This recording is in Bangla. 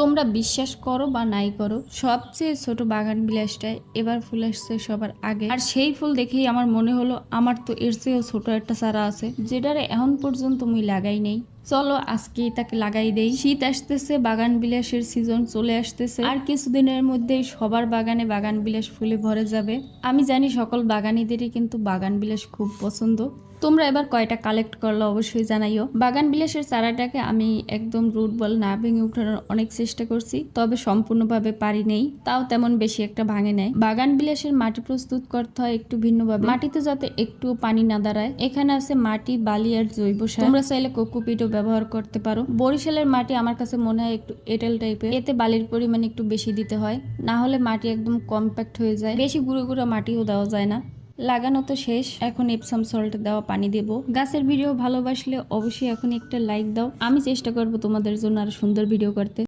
তোমরা বিশ্বাস করো বা নাই করো, সবচেয়ে ছোট বাগান বিলাসটায় এবার ফুল আসছে সবার আগে। আর সেই ফুল দেখেই আমার মনে হলো, আমার তো এর চেয়েও ছোট একটা চারা আছে, যেটারে এখন পর্যন্ত মুই লাগাই নেই। চলো, আজকে তাকে লাগাই দেই। শীত আসতেছে, বাগান বিলাসের সিজন চলে আসতেছে। আর কিছুদিনের মধ্যেই সবার বাগানে বাগান বিলাস ফুলে ভরে যাবে। আমি জানি সকল বাগানীদেরই কিন্তু বাগান বিলাস খুব পছন্দ। তোমরা এবার কয়টা কালেক্ট করল অবশ্যই জানাইও। বাগান বিলাসের চারাটাকে আমি একদম রুট বল না ভেঙে উঠানোর অনেক চেষ্টা করছি, তবে সম্পূর্ণভাবে পারি নেই। তাও তেমন বেশি একটা ভাঙে নেয় বাগান বিলাসের মাটি প্রস্তুত করতে হয় একটু ভিন্নভাবে। মাটিতে যাতে একটুও পানি না দাঁড়ায়। এখানে আছে মাটি, বালি আর জৈব সার। তোমরা চাইলে কোকোপিটও ব্যবহার করতে পারো। বরিশালের মাটি আমার কাছে মনে হয় একটু এটেল টাইপের। এতে বালির পরিমাণ একটু বেশি দিতে হয়। না হলে মাটি একদম কম্প্যাক্ট হয়ে যায়। বেশি গুঁড়ো গুঁড়ো মাটিও দেওয়া যায় না। লাগানো তো শেষ। এখন এপসাম সল্ট দেওয়া পানি দেব। গাছের ভিডিও ভালোবাসলে অবশ্যই এখন একটা লাইক দাও। আমি চেষ্টা করব তোমাদের জন্য আর সুন্দর ভিডিও করতে।